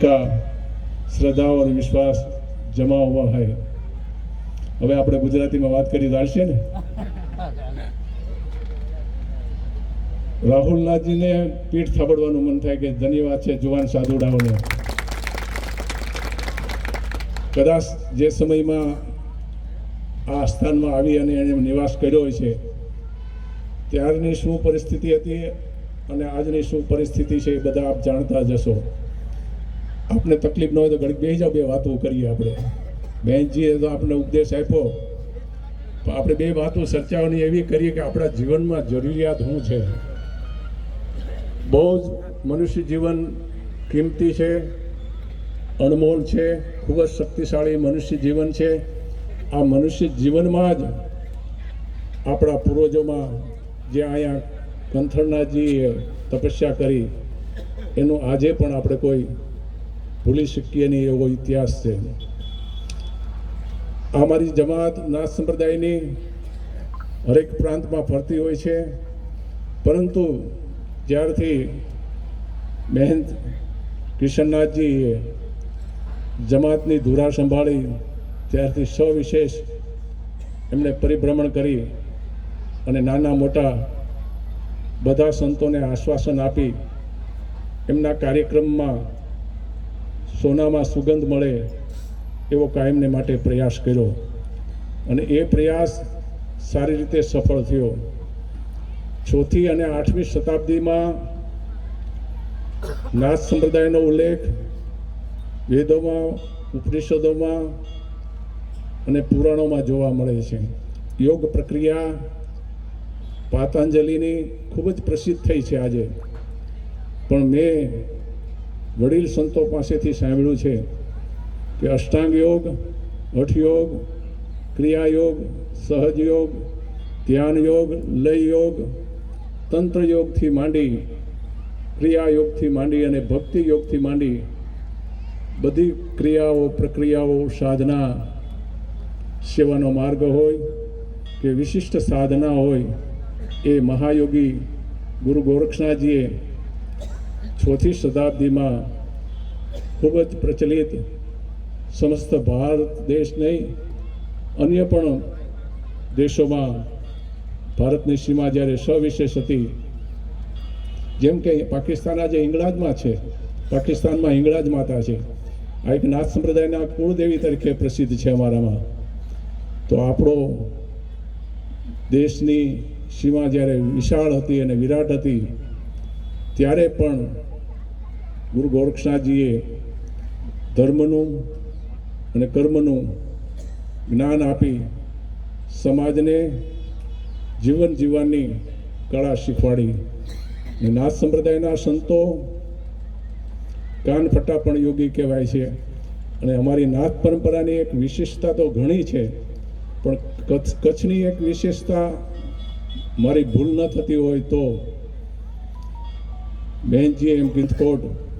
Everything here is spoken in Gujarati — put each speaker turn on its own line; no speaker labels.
का શ્રદ્ધા और વિશ્વાસ જમા हुआ है હવે આપણે ગુજરાતીમાં વાત કરી ચાલશે ને રાહુલનાથજીને પીઠ થાબડવાનું મન થાય કે ધન્યવાદ છે જુવાન સાધુડાઓને કદાચ જે સમયમાં આ સ્થાનમાં આવી અને એણે નિવાસ કર્યો હોય છે ત્યારની શું પરિસ્થિતિ હતી અને આજની શું પરિસ્થિતિ છે એ બધા આપ જાણતા જ હશો આપને તકલીફ ન હોય તો ઘડીક બેસી જાઓ, બે વાતો કરીએ આપણે. બહેનજીએ તો આપણે ઉપદેશ આપ્યો પણ આપણે બે વાતો ચર્ચાઓની એવી કરીએ કે આપણા જીવનમાં જરૂરિયાત શું છે? બહુ જ મનુષ્ય જીવન કિંમતી છે, અણમોલ છે, ખૂબ જ શક્તિશાળી મનુષ્ય જીવન છે. આ મનુષ્ય જીવનમાં જ આપણા પૂર્વજોમાં જે અહીંયા કંથરનાથજીએ તપસ્યા કરી, એનું આજે પણ આપણે કોઈ ભૂલી શકીએ નહીં એવો ઇતિહાસ છે. અમારી જમાત નાથ સંપ્રદાયની હરેક પ્રાંતમાં ફરતી હોય છે. પરંતુ જ્યારથી મહેંત કિશનનાથજીએ જમાતની ધુરા સંભાળી, ત્યારથી સવિશેષ એમણે પરિભ્રમણ કરી અને નાના મોટા બધા સંતોને આશ્વાસન આપી એમના કાર્યક્રમમાં સોનામાં સુગંધ મળે એવો કાયમને માટે પ્રયાસ કર્યો. અને એ પ્રયાસ સારી રીતે સફળ થયો. ચોથી અને આઠમી શતાબ્દીમાં નાથ સંપ્રદાયનો ઉલ્લેખ, વેદોમાં, ઉપનિષદોમાં અને પુરાણોમાં જોવા મળે છે. યોગ પ્રક્રિયા પાતંજલિની ખૂબ જ પ્રસિદ્ધ થઈ છે આજે. પણ મેં વડીલ સંતો પાસેથી સાંભળ્યું છે કે અષ્ટાંગ યોગ હઠયોગ ક્રિયાયોગ ક્રિયા યોગ, સહજ યોગ, ધ્યાન યોગ, લય યોગ, તંત્ર યોગથી માંડી, ક્રિયા યોગથી માંડી અને ભક્તિ યોગથી માંડી બધી ક્રિયાઓ, પ્રક્રિયાઓ, સાધના સેવાનો માર્ગ હોય કે વિશિષ્ટ સાધના હોય એ મહાયોગી ગુરુ ગોરક્ષનાથજીએ ચોથી શતાબ્દીમાં ખૂબ જ પ્રચલિત સમસ્ત ભારત દેશ નહીં, અન્ય પણ દેશોમાં ભારતની સીમા જ્યારે સવિશેષ હતી, જેમ કે પાકિસ્તાન આજે હિંગળાજમાં છે, પાકિસ્તાનમાં હિંગળાજ માતા છે. આ એક નાથ સંપ્રદાયના કુળદેવી તરીકે પ્રસિદ્ધ છે અમારામાં. તો આપણો દેશની સીમા જ્યારે વિશાળ હતી અને વિરાટ હતી, ત્યારે પણ ગુરુ ગોરક્ષનાથજીએ ધર્મનું અને કર્મનું જ્ઞાન આપી સમાજને જીવન જીવવાની કળા શીખવાડી. અને નાથ સંપ્રદાયના સંતો કાન ફટા પણ યોગી કહેવાય છે. અને અમારી નાથ પરંપરાની એક વિશેષતા તો ઘણી છે, પણ કચ્છ, કચ્છની એક વિશેષતા મારી ભૂલ ન થતી હોય તો બેનજીએ એમ ગીતકોટ